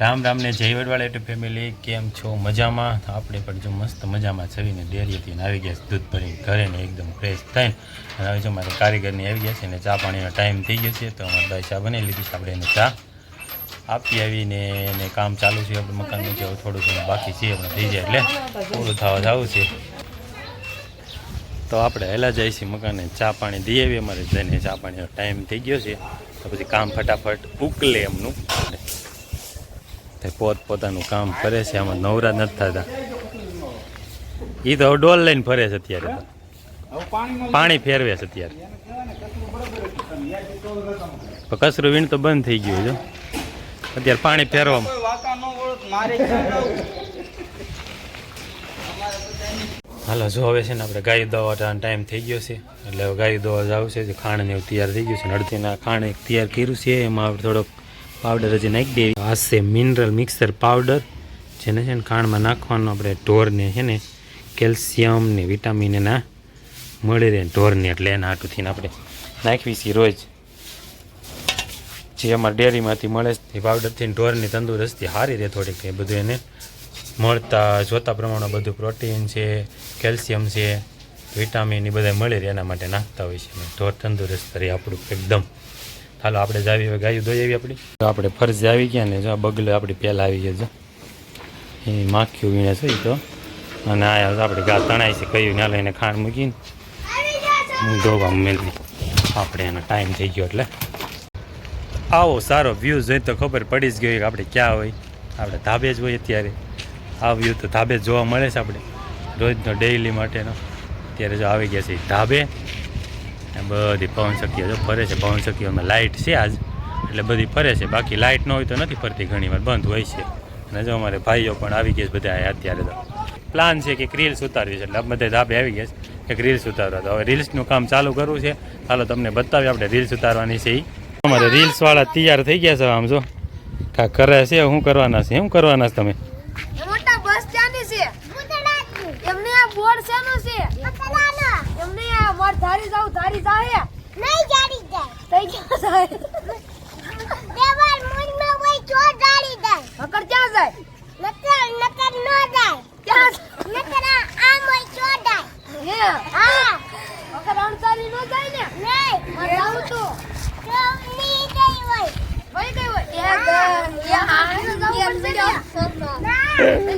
રામ રામને જય વડવાળા એટલે ફેમિલી કેમ છો? મજામાં? આપણે પણ જો મસ્ત મજામાં છવીને ડેરીથી આવી ગયા છે દૂધ ભરીને ઘરે ને એકદમ ફ્રેશ થઈને. અને હવે જો મારે કારીગરની આવી ગયા છે ને ચા પાણીનો ટાઈમ થઈ ગયો છે, તો અમારે ભાઈ ચા બનાવી લીધી છે. આપણે એને ચા આપી આવીને એને કામ ચાલુ છે, આપણે મકાનનું જે થોડું ઘણું બાકી છે આપણે થઈ જાય એટલે પૂરું થવા જવું છે. તો આપણે હેલા જાય છીએ મકાને ચા પાણી દઈ આવીએ. અમારે જઈને ચા પાણીનો ટાઈમ થઈ ગયો છે. તો પછી કામ ફટાફટ ઉકલે એમનું. તે પોત પોતાનું કામ કરે છે. આમાં નવરા નથી થતા. એ તો ડોલ લઈને ફરે છે અત્યારે પાણી ફેરવે છે અત્યારે. કસરું વીણ તો બંધ થઈ ગયું જો અત્યારે પાણી ફેરવામાં. હાલો, જો હવે છે ને આપણે ગાય દોવાનો ટાઈમ થઈ ગયો છે. એટલે ગાય દોવા જાવ છે ખાણ ને તૈયાર થઈ ગયું છે અડધીના ખાણ તૈયાર કર્યું છે. એમાં આપણે થોડોક પાવડર હજી નાખી દેવી. આ છે મિનરલ મિક્સર પાવડર જેને છે ને ખાંડમાં નાખવાનું આપણે ઢોરને છે ને કેલ્શિયમ ને વિટામિન એના મળી રહે ઢોરને એટલે એના હાટુથી આપણે નાખવી છીએ રોજ. જે અમારે ડેરીમાંથી મળે છે, એ પાવડરથી ઢોરની તંદુરસ્તી સારી રહે થોડીક. એ બધું એને મળતા, જોતા પ્રમાણે બધું પ્રોટીન છે કેલ્શિયમ છે વિટામિન એ બધા મળી રહે એના માટે નાખતા હોય છે. ઢોર તંદુરસ્ત રહે આપણું એકદમ. હાલો, આપણે જ આવી હવે ગાયું દોઈ આવી આપણી. આપણે ફરજ આવી ગયા ને, જો આ બગલે આપણી પહેલાં આવી ગયા જો એ માખ્યું વીણે છે તો. અને આ આપણે ગા તણાય છે, કયું ના લઈને ખાંડ મૂકીને હું ધોવા મેળવી આપણે એનો ટાઈમ થઈ ગયો એટલે. આવો સારો વ્યૂ જોઈ તો ખબર પડી જ ગઈ કે આપણે ક્યાં હોય. આપણે ધાબે જ હોય અત્યારે. આ વ્યૂ તો ધાબે જ જોવા મળે છે આપણે. રોજનો ડેઇલી માટેનો. અત્યારે જો આવી ગયા છે ધાબે. બધી પવન શક્તિઓ જો ફરે છે, પવન શક્તિઓમાં લાઇટ છે આજ. એટલે બધી ફરે છે. બાકી લાઇટ ન હોય તો નથી ફરતી ઘણીવાર બંધ હોય છે. અને જો અમારે ભાઈઓ પણ આવી ગયા બધા અત્યારે તો. પ્લાન છે કે રીલ્સ ઉતારવી છે. એટલે બધા ધાબે આવી ગયા છે એક રીલ્સ ઉતારવા તો હવે રીલ્સનું કામ ચાલુ કરવું છે. ચાલો તમને બતાવીએ આપણે રીલ્સ ઉતારવાની છે એ અમારે રીલ્સવાળા તૈયાર થઈ ગયા છે આમ જો. કા કરે છે, શું કરવાના છે, શું કરવાના છે તમે? મોટા બસ છે. એમને આ બોર્ડ છે માર ધારી જાવ ધારી જાહે. નહીં ધારી જાય તઈ ક્યાં જાય? દેવાર મુનમાં કોઈ ચોર ધારી જાય નકર ક્યાં જાય? નકર નકર ન જાય. ક્યાં નકર આ આમ હોય ચોર જાય. હે? હા. નકર અણસારી ન જાય ને? નહીં. મારે જાવ તો. ની ગઈ હોય. વઈ ગઈ હોય? એ ગઈ. એ આ જાવ પડશે ને? ના.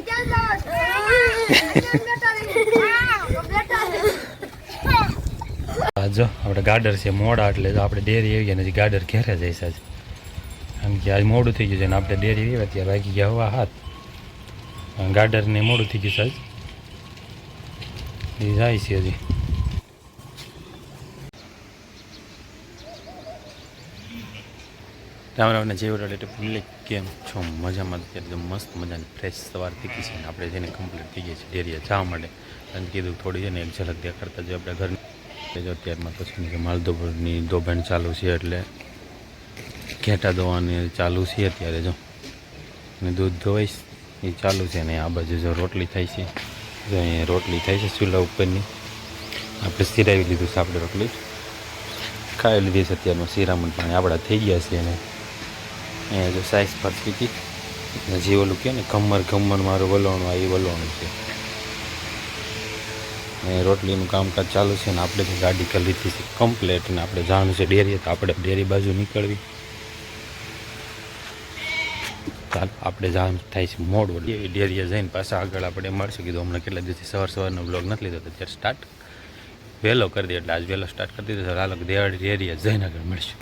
ક્યાં જાવ ક્યાં બેઠા રહી તો બેઠા રહી આ જો આપણે ગાડર છે મોડા એટલે આપણે ડેરી આવી ગયા નથી ગાડર ઘેરે જઈશ આજે. કારણ કે આજ મોડું થઈ ગયું છે ને આપણે ડેરી આવ્યા ત્યારે વાગી ગયા હવા હાથ. ગાર્ડરને મોડું થઈ ગયું છે આજ. એ જાય છે હજી. રામ રામને એટલે ભૂલે કેમ છો? મજામાં તો મસ્ત મજાની ફ્રેશ સવાર થઈ ગઈ છે ને આપણે જેને કમ્પ્લીટ થઈ ગઈ છે ડેરીએ જવા માટે. અને કીધું થોડી છે ને એક ઝલક દેખાડતા જે આપણે ઘરની. જો અત્યારમાં પછી કે માલદોબરની દોબણ ચાલુ છે એટલે ઘેટા ધોવાની ચાલુ છે અત્યારે જો. અને દૂધ ધોવાઈશ એ ચાલુ છે ને આ બાજુ જો રોટલી થાય છે. જો અહીંયા રોટલી થાય છે ચૂલા ઉપરની. આપણે સિરાવી લીધું છે આપણે રોટલી. ખાઈ લીધી છે અત્યારમાં શિરામણ પાણી આપણા થઈ ગયા છે અને અહીંયા જો સાઈઝ ફરતી હતી અને જે ઓલું કહે ને કમર કમર મારું વલોણું આ એ વલોણું છે. રોટલીનું કામકાજ ચાલુ છે ને આપણે જે ગાડી કરી લીધી છે કમ્પ્લેટ ને આપણે જવાનું છે ડેરીએ તો આપણે ડેરી બાજુ નીકળવી. આપણે જાણ થાય છે મોડું એવી ડેરીએ જઈને પાછા આગળ આપણે મળશે. કીધું હમણાં કેટલા દિવસથી સવાર સવારનો બ્લોગ નથી લીધો ત્યારે સ્ટાર્ટ વહેલો કરી દે એટલે આજ વહેલો સ્ટાર્ટ કરી દીધો તો દેવાળી ડેરીએ જઈને આગળ મળશું.